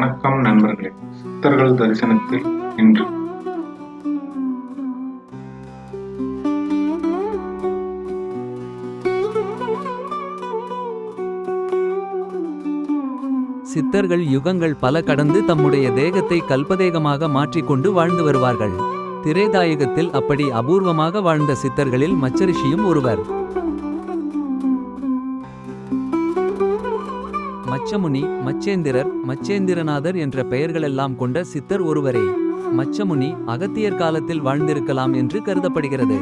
வணக்கம் நண்பர்களே. சித்தர்கள் தரிசனத்தில் இன்று. சித்தர்கள் யுகங்கள் பல கடந்து தம்முடைய தேகத்தை கல்பதேகமாக மாற்றிக்கொண்டு வாழ்ந்து வருவார்கள். திரேதாயகத்தில் அப்படி அபூர்வமாக வாழ்ந்த சித்தர்களில் மச்சரிஷியும் ஒருவர். மச்சமுனி மச்சேந்திரர் மச்சேந்திரநாதர் என்ற பெயர்களெல்லாம் கொண்ட சித்தர் ஒருவரே. மச்சமுனி அகத்தியர் காலத்தில் வாழ்ந்திருக்கலாம் என்று கருதப்படுகிறது.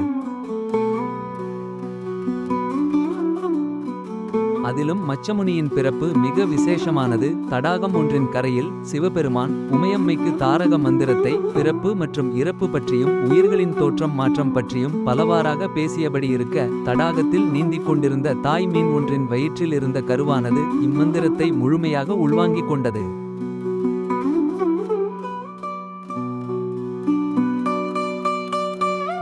அதிலும் மச்சமுனியின் பிறப்பு மிக விசேஷமானது. தடாகம் ஒன்றின் கரையில் சிவபெருமான் உமையம்மைக்கு தாரக மந்திரத்தை பிறப்பு மற்றும் இறப்பு பற்றியும் உயிர்களின் தோற்றம் மாற்றம் பற்றியும் பலவாறாக பேசியபடி இருக்க தடாகத்தில் நீந்திக் கொண்டிருந்த தாய் மீன் ஒன்றின் வயிற்றில் இருந்த கருவானது இம்மந்திரத்தை முழுமையாக உள்வாங்கிக் கொண்டது.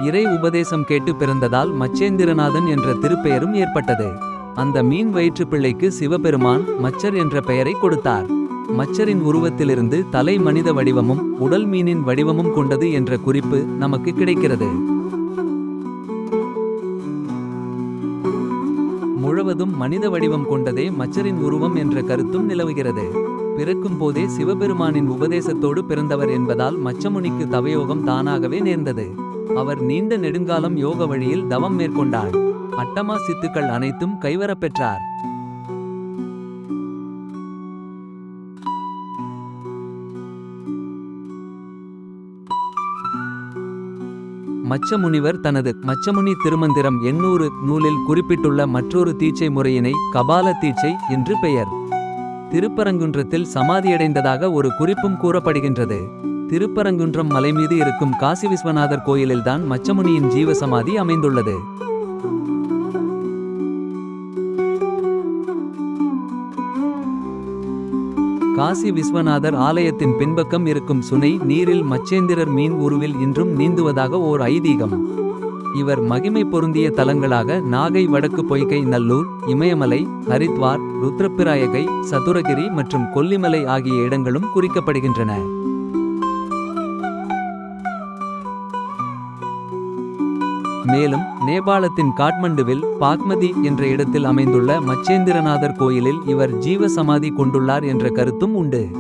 இறை உபதேசம் கேட்டு பிறந்ததால் மச்சேந்திரநாதன் என்ற திருப்பெயரும் ஏற்பட்டது. அந்த மீன் வயிற்று பிள்ளைக்கு சிவபெருமான் மச்சர் என்ற பெயரை கொடுத்தார். மச்சரின் உருவத்திலிருந்து தலை மனித வடிவமும் உடல் மீனின் வடிவமும் கொண்டது என்ற குறிப்பு நமக்கு கிடைக்கிறது. முழுவதும் மனித வடிவம் கொண்டதே மச்சரின் உருவம் என்ற கருத்தும் நிலவுகிறது. பிறக்கும் போதே சிவபெருமானின் உபதேசத்தோடு பிறந்தவர் என்பதால் மச்சமுனிக்கு தவயோகம் தானாகவே நேர்ந்தது. அவர் நீண்ட நெடுங்காலம் யோக வழியில் தவம் மேற்கொண்டார். அட்டமா சித்துக்கள் அனைத்தும் கைவரப் பெற்றார். மச்சமுனிவர் தனது மச்சமுனி திருமந்திரம் எண்ணூறு நூலில் குறிப்பிட்டுள்ள மற்றொரு தீட்சை முறையினை கபால தீட்சை என்று பெயர். திருப்பரங்குன்றத்தில் சமாதியடைந்ததாக ஒரு குறிப்பும் கூறப்படுகின்றது. திருப்பரங்குன்றம் மலை மீது இருக்கும் காசி விஸ்வநாதர் கோயிலில்தான் மச்சமுனியின் ஜீவசமாதி அமைந்துள்ளது. காசி விஸ்வநாதர் ஆலயத்தின் பின்பக்கம் இருக்கும் சுனை நீரில் மச்சேந்திரர் மீன் உருவில் இன்றும் நீந்துவதாக ஓர் ஐதீகம். இவர் மகிமை பொருந்திய தலங்களாக நாகை வடக்கு பொய்கை நல்லூர் இமயமலை ஹரித்வார் ருத்ரப்பிராயகை சதுரகிரி மற்றும் கொல்லிமலை ஆகிய இடங்களும் குறிக்கப்படுகின்றன. மேலும் நேபாளத்தின் காட்மண்டுவில் பாக்மதி என்ற இடத்தில் அமைந்துள்ள மச்சேந்திரநாதர் கோயிலில் இவர் ஜீவ சமாதி கொண்டுள்ளார் என்ற கருத்தும் உண்டு.